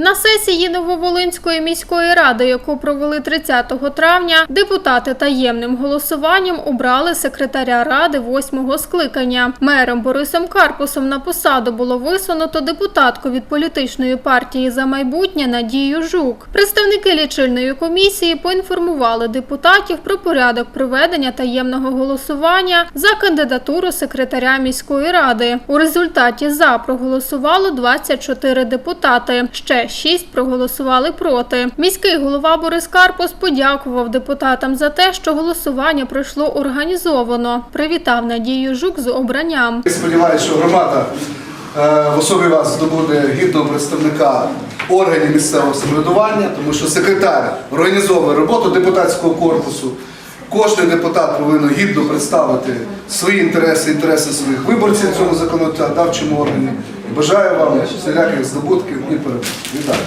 На сесії Нововолинської міської ради, яку провели 30 травня, депутати таємним голосуванням обрали секретаря ради восьмого скликання. Мером Борисом Карпусом на посаду було висунуто депутатку від політичної партії за майбутнє Надію Жук. Представники лічильної комісії поінформували депутатів про порядок проведення таємного голосування за кандидатуру секретаря міської ради. У результаті за проголосувало 24 депутати. Ще 6 проголосували проти. Міський голова Борис Карпус подякував депутатам за те, що голосування пройшло організовано. Привітав Надію Жук з обранням. Сподіваюся, що громада е, в особі вас здобуде гідного представника органів місцевого самоврядування, тому що секретар організовує роботу депутатського корпусу. Кожен депутат повинен гідно представити свої інтереси, інтереси своїх виборців в цьому законодавчому органі. Бажаю вам всіляких здобутків і перемог. Вітаю!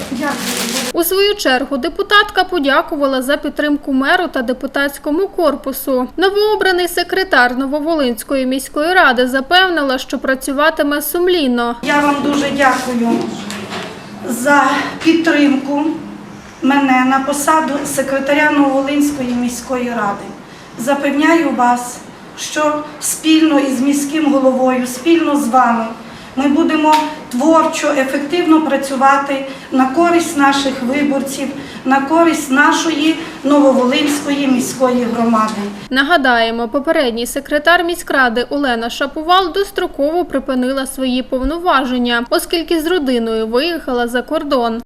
У свою чергу депутатка подякувала за підтримку меру та депутатському корпусу. Новообраний секретар Нововолинської міської ради запевнила, що працюватиме сумлінно. Я вам дуже дякую за підтримку мене на посаду секретаря Нововолинської міської ради. Запевняю вас, що спільно із міським головою, спільно з вами ми будемо творчо, ефективно працювати на користь наших виборців, на користь нашої Нововолинської міської громади. Нагадаємо, попередній секретар міськради Олена Шапувал достроково припинила свої повноваження, оскільки з родиною виїхала за кордон.